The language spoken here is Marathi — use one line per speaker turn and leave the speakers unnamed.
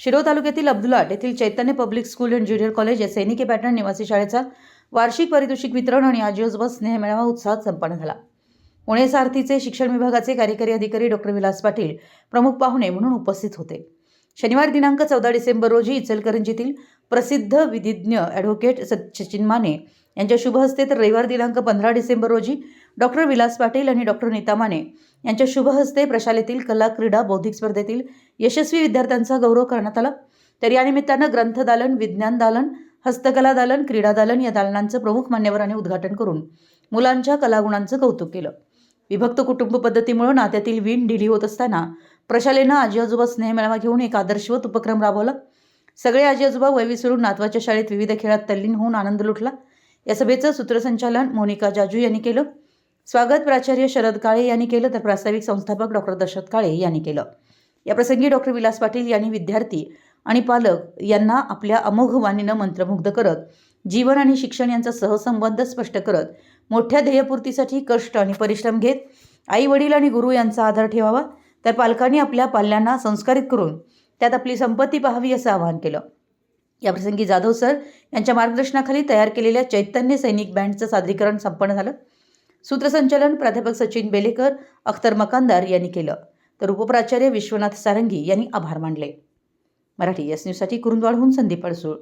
शिरोळ तालुक्यातील अब्दुलाट येथील Chaitanya public school and junior college या सैनिकी पॅटर्न निवासी शाळेचा वार्षिक पारितोषिक वितरण आणि आजी स्नेहमेळावा स्नेह उत्साहात संपन्न झाला. पुणे सारथीचे शिक्षण विभागाचे कार्यकारी अधिकारी डॉक्टर विलास पाटील प्रमुख पाहुणे म्हणून उपस्थित होते. शनिवार दिनांक चौदा डिसेंबर रोजी इचलकरंजीतील प्रसिद्ध विधिज्ञ ॲडव्होकेट सचिन माने यांच्या शुभ हस्ते तर रविवार दिनांक पंधरा डिसेंबर रोजी डॉक्टर विलास पाटील आणि डॉक्टर नीता माने यांच्या शुभहस्ते प्रशालेतील कला क्रीडा बौद्धिक स्पर्धेतील यशस्वी विद्यार्थ्यांचा गौरव करण्यात आला. तर या निमित्तानं ग्रंथदालन विज्ञान दालन हस्तकला दालन क्रीडा दालन या दालनांचं प्रमुख मान्यवरांनी उद्घाटन करून मुलांच्या कलागुणांचं कौतुक केलं. विभक्त कुटुंब पद्धतीमुळे नात्यातील वीण ढिली होत असताना प्रशालेनं आजी आजोबा स्नेहमेळावा घेऊन एक आदर्शवत उपक्रम राबवला. सगळे आजी आजोबा वय विसरून नातवाच्या शाळेत विविध खेळात तल्लीन होऊन आनंद लुटला. या सभेचं सूत्रसंचालन मोनिका जाजू यांनी केलं. स्वागत प्राचार्य शरद काळे यांनी केलं तर प्रास्ताविक संस्थापक डॉक्टर दशरथ काळे यांनी केलं. याप्रसंगी डॉक्टर विलास पाटील यांनी विद्यार्थी आणि पालक यांना आपल्या अमोघ वाणीनं मंत्रमुग्ध करत जीवन आणि शिक्षण यांचा सहसंबंध स्पष्ट करत मोठ्या ध्येयपूर्तीसाठी कष्ट आणि परिश्रम घेत आई वडील आणि गुरु यांचा आधार ठेवावा तर पालकांनी आपल्या पाल्यांना संस्कारित करून त्यात आपली संपत्ती पाहावी असं आवाहन केलं. याप्रसंगी जाधव सर यांच्या मार्गदर्शनाखाली तयार केलेल्या चैतन्य सैनिक बँडचं सादरीकरण संपन्न झालं. सूत्रसंचालन प्राध्यापक सचिन बेलेकर अख्तर मकानदार यांनी केलं. तर उपप्राचार्य विश्वनाथ सारंगी यांनी आभार मानले. मराठी एस न्यूजसाठी कुरुंदवाडहून संदीप अडसूळ.